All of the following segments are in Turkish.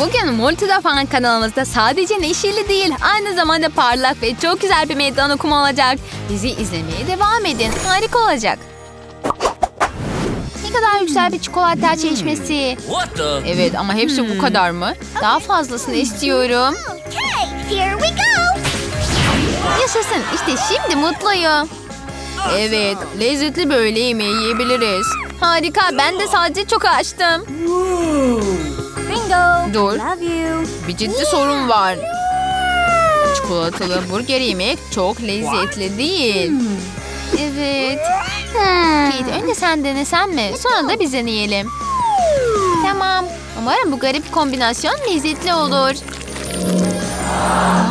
Bugün Multida Fan kanalımızda sadece neşeli değil, aynı zamanda parlak ve çok güzel bir meydan okuma olacak. Bizi izlemeye devam edin. Harika olacak. Ne kadar güzel bir çikolata çeşmesi. What the? Evet ama hepsi bu kadar mı? Daha fazlasını istiyorum. Yaşasın. İşte şimdi mutluyum. Evet, lezzetli böyle yemeği yiyebiliriz. Harika, ben de sadece çok açtım. Dur. Love you. Bir ciddi sorun var. Çikolatalı burger yemek çok lezzetli değil. Evet. Kate önce sen denesen mi? Sonra da biz deneyelim. Tamam. Umarım bu garip kombinasyon lezzetli olur.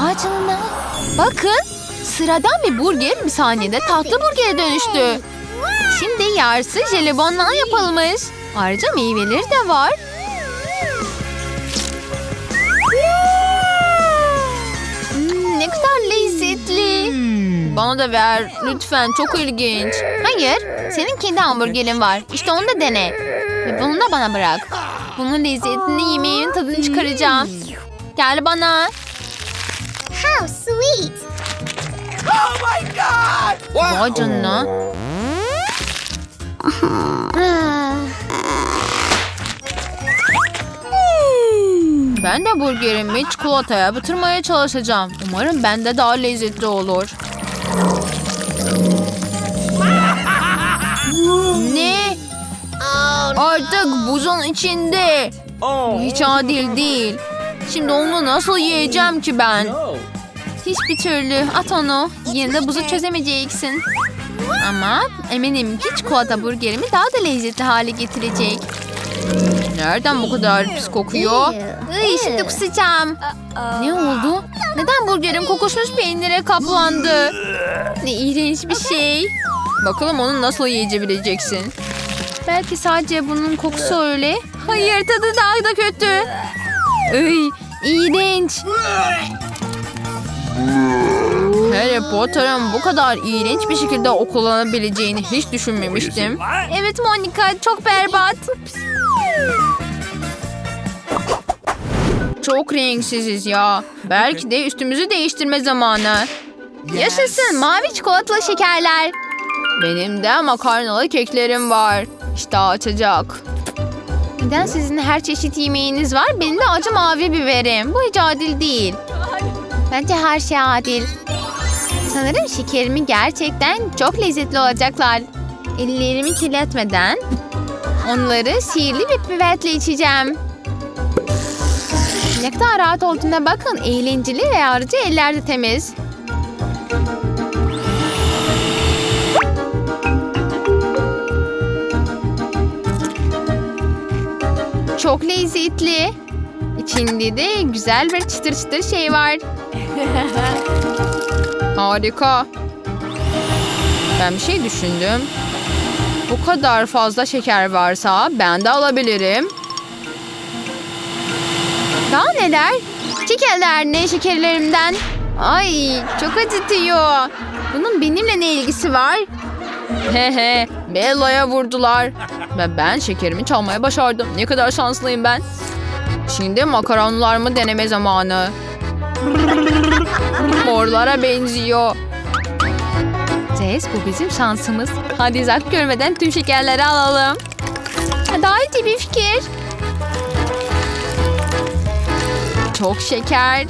Aa canına. Bakın. Sıradan bir burger bir saniyede tatlı burgere dönüştü. Şimdi yarısı jelibondan yapılmış. Ayrıca meyveleri de var. Bana da ver lütfen çok ilginç. Hayır senin kendi hamburgerin var. İşte onu da dene. Ve bunu da bana bırak. Bunun lezzetini yemeğin tadını çıkaracağım. Gel bana. How sweet. Vay canına. Ben de burgerimi çikolataya batırmaya çalışacağım. Umarım bende daha lezzetli olur. Ne? Artık buzun içinde. Hiç adil değil. Şimdi onu nasıl yiyeceğim ki ben? Hiçbir türlü at onu. Yine de buzu çözemeyeceksin. Ama eminim ki çikolata burgerimi daha da lezzetli hale getirecek. Nereden bu kadar pis kokuyor? Iy, şimdi kusacağım. Ne oldu? Neden burgerim kokuşmuş peynire kaplandı? Ne iğrenç bir şey. Bakalım onu nasıl yiyebileceksin. Belki sadece bunun kokusu öyle. Hayır tadı daha da kötü. Iy, iğrenç. Harry Potter'ın bu kadar iğrenç bir şekilde okulanabileceğini hiç düşünmemiştim. Evet Monica çok berbat. Çok renksiziz ya. Belki de üstümüzü değiştirme zamanı. Yaşasın mavi çikolatalı şekerler. Benim de makarnalı keklerim var. İşte açacak. Neden sizin her çeşit yemeğiniz var? Benim de acı mavi biberim. Bu hiç adil değil. Bence her şey adil. Sanırım şekerimi gerçekten çok lezzetli olacaklar. Ellerimi kirletmeden onları sihirli bir pipetle içeceğim. Ne kadar rahat olduğuna bakın. Eğlenceli ve ayrıca eller de temiz. Çok lezzetli. İçinde de güzel bir çıtır çıtır şey var. Harika. Ben bir şey düşündüm. Bu kadar fazla şeker varsa ben de alabilirim. Daha neler? Şekerler ne şekerlerimden? Ay çok acıtıyor. Bunun benimle ne ilgisi var? He he Bella'ya vurdular. Ve ben şekerimi çalmaya başardım. Ne kadar şanslıyım ben. Şimdi makaronlarımı deneme zamanı. Morlara benziyor. Tez bu bizim şansımız. Hadi zak görmeden tüm şekerleri alalım. Daha iyi bir fikir. Çok şeker.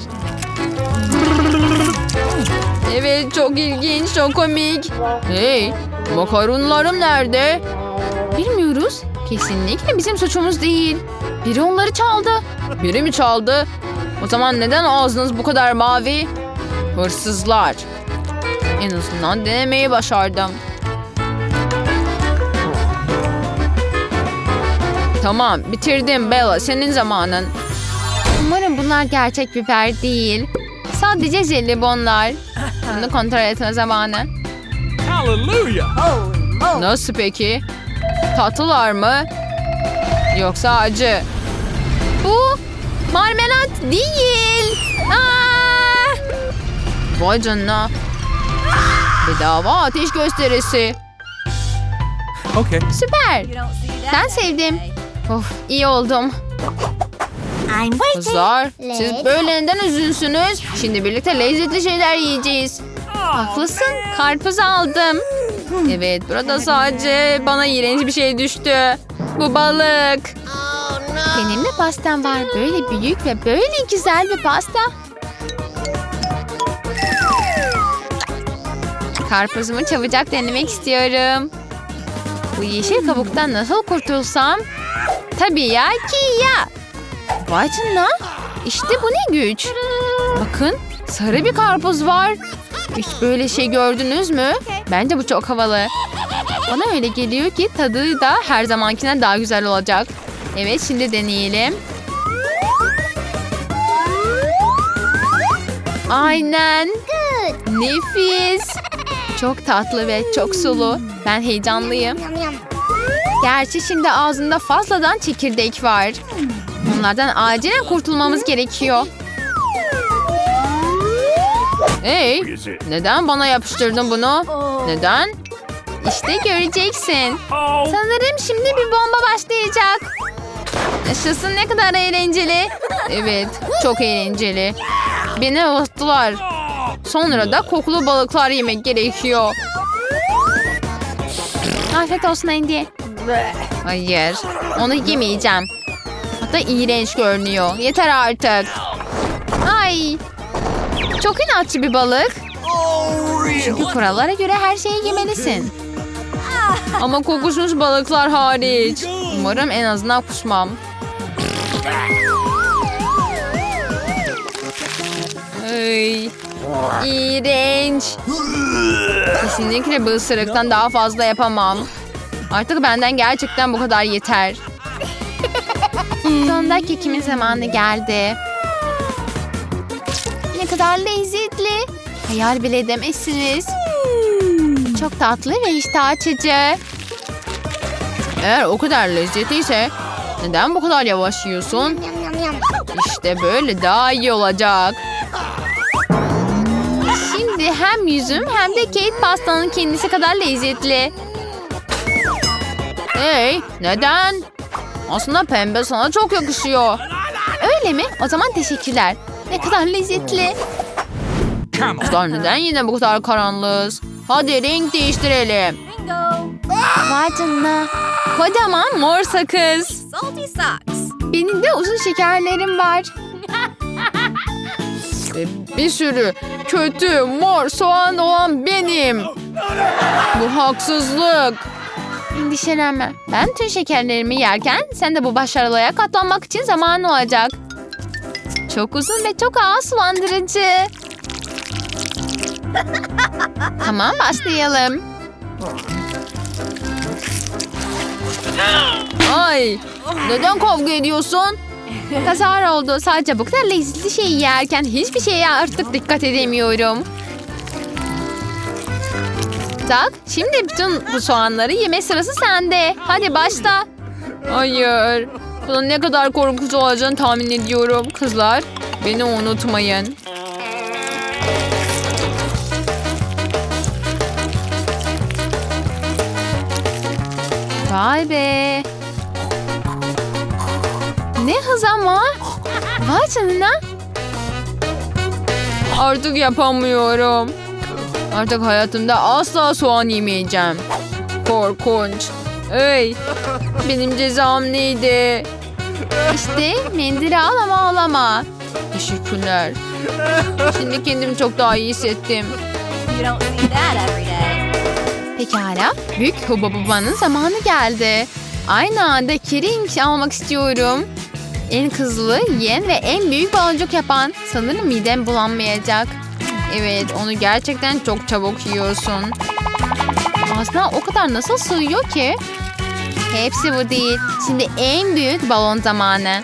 Evet çok ilginç, çok komik. Hey, makaronlarım nerede? Bilmiyoruz. Kesinlikle bizim suçumuz değil. Biri onları çaldı. Biri mi çaldı? O zaman neden ağzınız bu kadar mavi? Hırsızlar. En azından denemeyi başardım. Tamam, bitirdim Bella. Senin zamanın. Umarım bunlar gerçek biber değil. Sadece jelibonlar. Bunu kontrol etme zamanı. Hallelujah. Nasıl peki? Tatlılar mı? Yoksa acı? Bu marmelat değil. Aa! Vay canına. Bedava ateş gösterisi. Okay. Süper. Ben sevdim. Of iyi oldum. Kızlar siz böyle neden üzünsünüz? Şimdi birlikte lezzetli şeyler yiyeceğiz. Haklısın karpuz aldım. Evet burada sadece bana iğrenç bir şey düştü. Bu balık. Benim de pastam var. Böyle büyük ve böyle güzel bir pasta. Karpuzumu çabucak denemek istiyorum. Bu yeşil kabuktan nasıl kurtulsam? Tabii ya ki ya. Vay canına. İşte bu ne güç. Bakın sarı bir karpuz var. Hiç böyle şey gördünüz mü? Bence bu çok havalı. Bana öyle geliyor ki tadı da her zamankinden daha güzel olacak. Evet şimdi deneyelim. Aynen. Nefis. Çok tatlı ve çok sulu. Ben heyecanlıyım. Gerçi şimdi ağzında fazladan çekirdek var. Onlardan acilen kurtulmamız gerekiyor. Hey, neden bana yapıştırdın bunu? Neden? İşte göreceksin. Sanırım şimdi bir bomba başlayacak. Yaşasın ne kadar eğlenceli. Evet, çok eğlenceli. Beni avuttular. Sonra da kokulu balıklar yemek gerekiyor. Afiyet olsun Andy. Hayır, onu yemeyeceğim. Hatta iğrenç görünüyor. Yeter artık. Ay, çok inatçı bir balık. Çünkü kurallara göre her şeyi yemelisin. Ama kokuşmuş balıklar hariç. Umarım en azından kusmam. Ay, iğrenç. Kesinlikle bu ısırıktan daha fazla yapamam. Artık benden gerçekten bu kadar yeter. Sonunda kekimin zamanı geldi. Ne kadar lezzetli. Hayal bile edemezsiniz. Çok tatlı ve iştah açıcı. Eğer o kadar lezzetliyse neden bu kadar yavaş yiyorsun? İşte böyle daha iyi olacak. Hem yüzüm hem de Kate pastanın kendisi kadar lezzetli. Hey, neden? Aslında pembe sana çok yakışıyor. Öyle mi? O zaman teşekkürler. Ne kadar lezzetli. Kızlar neden yine bu kadar karanlığız? Hadi renk değiştirelim. Vay canına. Kocaman mor sakız. Benim de uzun şekerlerim var. Ve bir sürü kötü mor soğan olan benim. Bu haksızlık. Endişelenme. Ben tüm şekerlerimi yerken sen de bu başarılıya katlanmak için zaman olacak. Çok uzun ve çok ağır sulandırıcı. tamam başlayalım. Ay neden kavga ediyorsun? Kazar oldu. Sadece bu kadar lezzetli şeyi yerken hiçbir şeye artık dikkat edemiyorum. Tak, şimdi bütün bu soğanları yeme sırası sende. Hadi başla. Hayır. Bunun ne kadar korkutucu olacağını tahmin ediyorum. Kızlar, beni unutmayın. Vay be. Ne hız ama. Vay canına. Artık yapamıyorum. Artık hayatımda asla soğan yemeyeceğim. Korkunç. Ey, benim cezam neydi? İşte mendili al ama ağlama. Teşekkürler. Şimdi kendimi çok daha iyi hissettim. Pekala, büyük huba bubanın zamanı geldi. Aynı anda kering almak istiyorum. En hızlı, yiyen ve en büyük baloncuk yapan. Sanırım midem bulanmayacak. Evet, onu gerçekten çok çabuk yiyorsun. Ağzına o kadar nasıl sığıyor ki? Hepsi bu değil. Şimdi en büyük balon zamanı.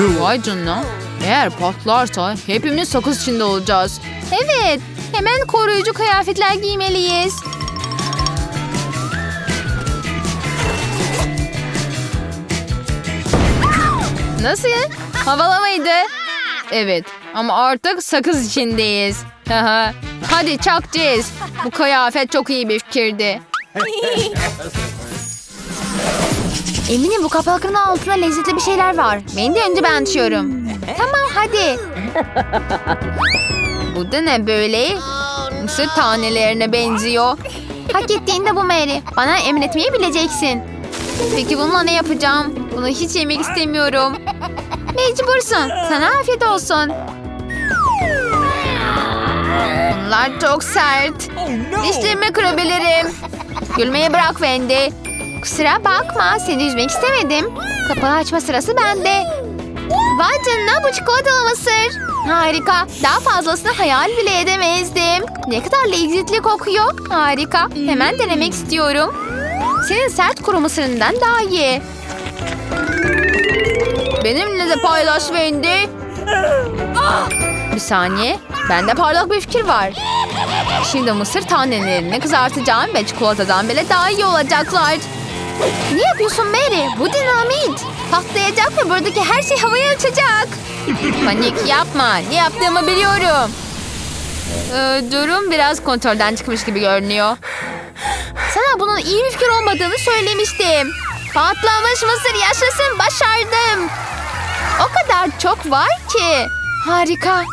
Vay canına. Eğer patlarsa hepimiz sakız içinde olacağız. Evet. Hemen koruyucu kıyafetler giymeliyiz. Nasıl? Havalı mıydı? Evet. Ama artık sakız içindeyiz. Hadi çakacağız. Bu kıyafet çok iyi bir fikirdi. Eminim bu kapakların altında lezzetli bir şeyler var. Beni de önce ben açıyorum. Tamam hadi. Bu da ne böyle? Mısır tanelerine benziyor. Hak ettiğinde bu Mary. Bana emin etmeyi bileceksin. Peki bununla ne yapacağım? Bunu hiç yemek istemiyorum. Mecbursun. Sana afiyet olsun. Bunlar çok sert. Dişlerimi kırabilirim. Gülmeyi bırak Wendy. Kusura bakma seni üzmek istemedim. Kapağı açma sırası bende. Vay canına bu çikolatalı mısır. Harika. Daha fazlasını hayal bile edemezdim. Ne kadar lezzetli kokuyor. Harika. Hemen denemek istiyorum. Senin sert kuru mısırından daha iyi. Benimle de paylaş Wendy. Bir saniye. Bende parlak bir fikir var. Şimdi mısır tanelerini kızartacağım ve çikolatadan bile daha iyi olacaklar. Ne yapıyorsun Mary? Bu dinamit. Patlayacak ve buradaki her şey havaya uçacak. Panik yapma. Ne yaptığımı biliyorum. Ee, durum biraz kontrolden çıkmış gibi görünüyor. Sana bunun iyi bir fikir olmadığını söylemiştim. Patlamış mısır yaşasın başardım. O kadar çok var ki. Harika.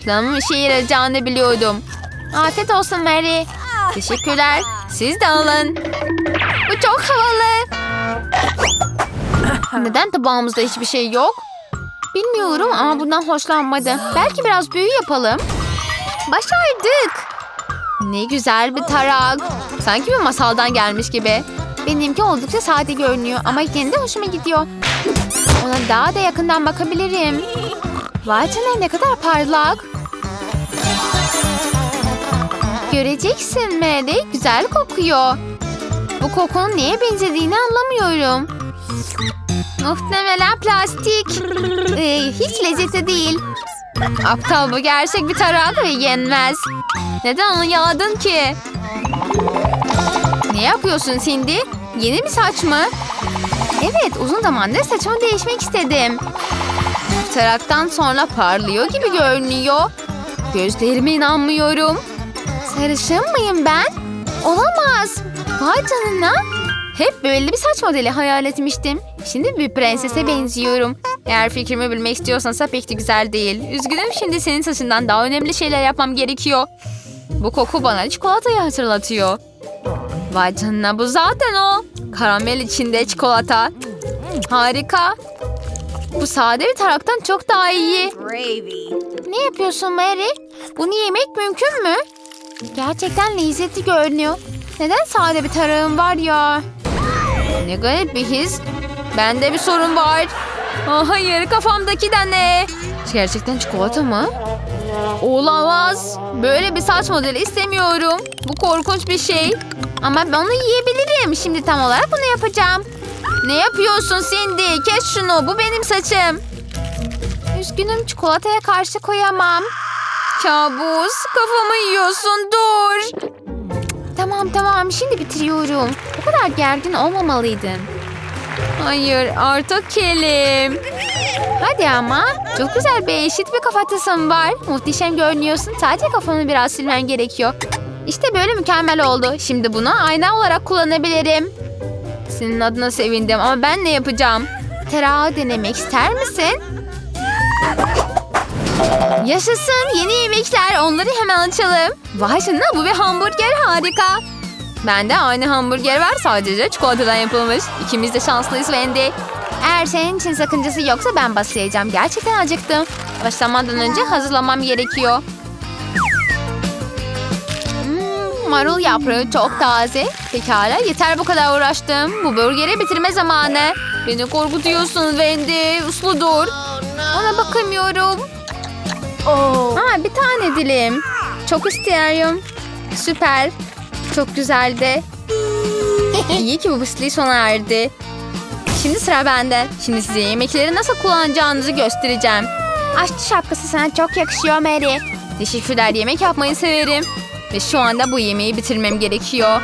Planımın işe yarayacağını biliyordum. Afiyet olsun Mary. Teşekkürler. Siz de alın. Bu çok havalı. Neden tabağımızda hiçbir şey yok? Bilmiyorum ama bundan hoşlanmadı. Belki biraz büyü yapalım. Başardık. Ne güzel bir tarak. Sanki bir masaldan gelmiş gibi. Benimki oldukça sade görünüyor ama yine de hoşuma gidiyor. Ona daha da yakından bakabilirim. Vay canına ne kadar parlak. Göreceksin Mary. Güzel kokuyor. Bu kokunun neye benzediğini anlamıyorum. Muhtemelen plastik. Ee, hiç lezzetli değil. Aptal bu gerçek bir tarak ve yenmez. Neden onu yaladın ki? Ne yapıyorsun Cindy? Yeni bir saç mı? Evet uzun zamandır saçımı değişmek istedim. Taraktan sonra parlıyor gibi görünüyor. Gözlerime inanmıyorum. Sarışın mıyım ben? Olamaz. Vay canına. Hep böyle bir saç modeli hayal etmiştim. Şimdi bir prensese benziyorum. Eğer fikrimi bilmek istiyorsansa pek de güzel değil. Üzgünüm şimdi senin saçından daha önemli şeyler yapmam gerekiyor. Bu koku bana çikolatayı hatırlatıyor. Vay canına bu zaten o. Karamel içinde çikolata. Harika. Bu sade bir taraktan çok daha iyi. Ne yapıyorsun Mary? Bunu yemek mümkün mü? Gerçekten lezzetli görünüyor. Neden sade bir tarağım var ya? Ne garip bir his. Bende bir sorun var. Aa, hayır kafamdaki de ne? Gerçekten çikolata mı? Olamaz. Böyle bir saç modeli istemiyorum. Bu korkunç bir şey. Ama ben onu yiyebilirim. Şimdi tam olarak bunu yapacağım. Ne yapıyorsun Cindy? Kes şunu. Bu benim saçım. Üzgünüm çikolataya karşı koyamam. Kabus kafamı yiyorsun dur. Tamam tamam şimdi bitiriyorum. Bu kadar gergin olmamalıydın. Hayır artık kelim. Hadi ama çok güzel bir eşit bir kafatasın var. Muhteşem görünüyorsun. Sadece kafanı biraz silmen gerekiyor. İşte böyle mükemmel oldu. Şimdi bunu ayna olarak kullanabilirim. Senin adına sevindim ama ben ne yapacağım? Terağı denemek ister misin? Yaşasın yeni yemekler onları hemen açalım. Vay canına bu bir hamburger harika. Bende aynı hamburger var sadece çikolatadan yapılmış. İkimiz de şanslıyız Wendy. Eğer senin için sakıncası yoksa ben başlayacağım. Gerçekten acıktım. Başlamadan önce hazırlamam gerekiyor. Marul yaprağı çok taze. Pekala yeter bu kadar uğraştım. Bu burgeri bitirme zamanı. Beni korkutuyorsun Wendy. Uslu dur. Ona bakamıyorum. Ha bir tane dilim. Çok istiyorum. Süper. Çok güzeldi. İyi ki bu pisliği sona erdi. Şimdi sıra bende. Şimdi size yemekleri nasıl kullanacağınızı göstereceğim. Aşçı şapkası sana çok yakışıyor Mary. Teşekkürler yemek yapmayı severim. Ve şu anda bu yemeği bitirmem gerekiyor.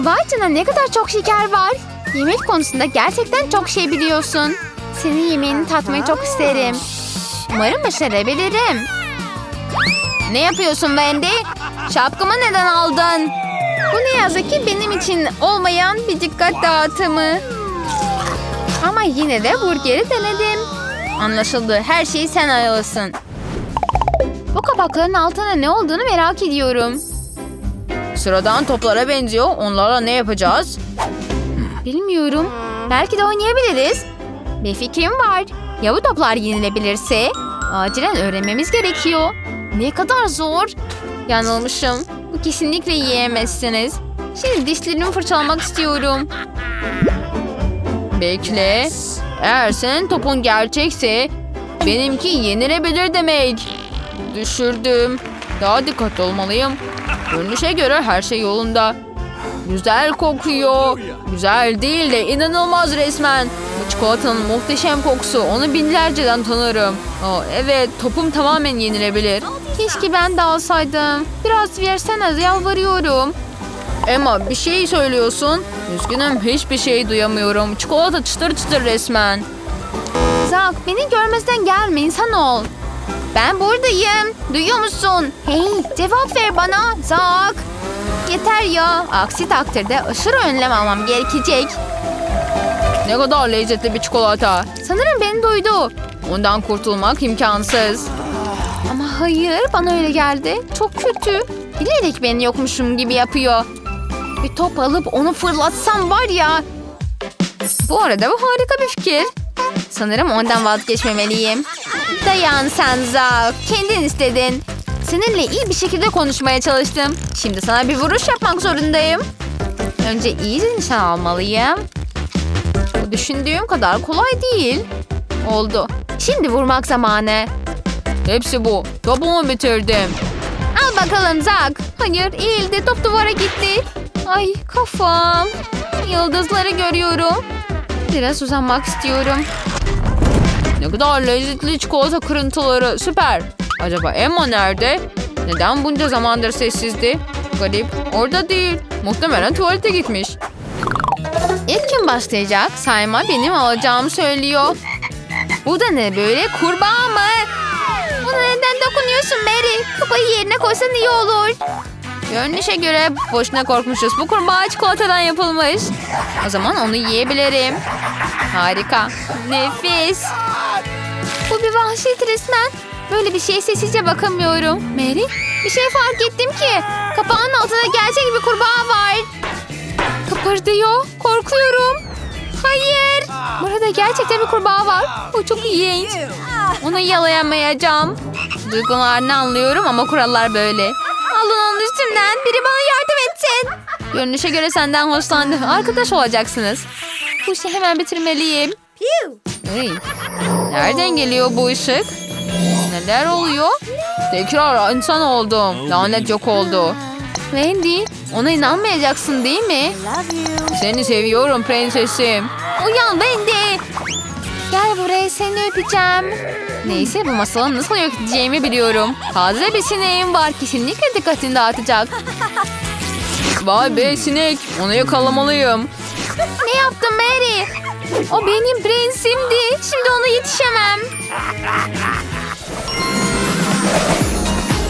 Vay canına ne kadar çok şeker var. Yemek konusunda gerçekten çok şey biliyorsun. Senin yemeğini tatmayı çok isterim. Umarım başarabilirim. Ne yapıyorsun Wendy? Şapkamı neden aldın? Bu ne yazık ki benim için olmayan bir dikkat dağıtımı. Ama yine de burgeri denedim. Anlaşıldı. Her şeyi sen ayarlasın. Bu kapakların altında ne olduğunu merak ediyorum. Sıradan toplara benziyor. Onlarla ne yapacağız? Bilmiyorum. Belki de oynayabiliriz. Bir fikrim var. Ya bu toplar yenilebilirse? Acilen öğrenmemiz gerekiyor. Ne kadar zor. Yanılmışım. Bu kesinlikle yiyemezsiniz. Şimdi dişlerimi fırçalamak istiyorum. Bekle. Eğer senin topun gerçekse benimki yenilebilir demek. Düşürdüm. Daha dikkatli olmalıyım. Görünüşe göre her şey yolunda. Güzel kokuyor. Güzel değil de inanılmaz resmen. Bu çikolatanın muhteşem kokusu. Onu binlerceden tanırım. Aa, evet topum tamamen yenilebilir. Keşke ben de alsaydım. Biraz versene yalvarıyorum. Emma bir şey söylüyorsun. Üzgünüm hiçbir şey duyamıyorum. Çikolata çıtır çıtır resmen. Zak beni görmezden gelme insan ol. Ben buradayım. Duyuyor musun? Hey cevap ver bana Zak. Yeter ya. Aksi takdirde aşırı önlem almam gerekecek. Ne kadar lezzetli bir çikolata. Sanırım beni duydu. Ondan kurtulmak imkansız. Ama hayır bana öyle geldi. Çok kötü. Bilerek ben yokmuşum gibi yapıyor. Bir top alıp onu fırlatsam var ya. Bu arada bu harika bir fikir. Sanırım ondan vazgeçmemeliyim. Dayan sen Zak. Kendin istedin. Seninle iyi bir şekilde konuşmaya çalıştım. Şimdi sana bir vuruş yapmak zorundayım. Önce iyi nişan almalıyım. Bu düşündüğüm kadar kolay değil. Oldu. Şimdi vurmak zamanı. Hepsi bu. Topumu bitirdim. Al bakalım Zak. Hayır eğildi top duvara gitti. Ay kafam. Yıldızları görüyorum. Biraz uzanmak istiyorum. Ne kadar lezzetli çikolata kırıntıları. Süper. Acaba Emma nerede? Neden bunca zamandır sessizdi? Garip. Orada değil. Muhtemelen tuvalete gitmiş. İlk kim başlayacak? Sayma benim alacağımı söylüyor. Bu da ne böyle? Kurbağa mı? Buna neden dokunuyorsun Mary? Kupayı yerine koysan iyi olur. Görünüşe göre boşuna korkmuşuz. Bu kurbağa çikolatadan yapılmış. O zaman onu yiyebilirim. Harika. Nefis. Bu bir vahşet resmen. Böyle bir şeye sessizce bakamıyorum. Mary bir şey fark ettim ki. Kapağın altında gerçek bir kurbağa var. Kıpırdıyor. Korkuyorum. Hayır. Burada gerçekten bir kurbağa var. Bu çok iğrenç. Onu yalayamayacağım. Duygularını anlıyorum ama kurallar böyle. Onun üstümden. Biri bana yardım etsin. Görünüşe göre senden hoşlandı. Arkadaş olacaksınız. Bu işi hemen bitirmeliyim. Hey, nereden geliyor bu ışık? Neler oluyor? Tekrar insan oldum. Lanet yok oldu. Wendy, ona inanmayacaksın değil mi? Seni seviyorum prensesim. Uyan Wendy. Gel buraya seni öpeceğim. Neyse bu masalı nasıl yok edeceğimi biliyorum. Taze bir sineğim var. Kesinlikle dikkatini dağıtacak. Vay be sinek. Onu yakalamalıyım. Ne yaptın Mary? O benim prensimdi. Şimdi ona yetişemem.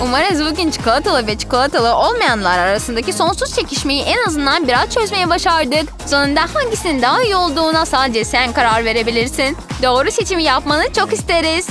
Umarız bugün çikolatalı ve çikolatalı olmayanlar arasındaki sonsuz çekişmeyi en azından biraz çözmeye başardık. Sonunda hangisinin daha iyi olduğuna sadece sen karar verebilirsin. Doğru seçimi yapmanı çok isteriz.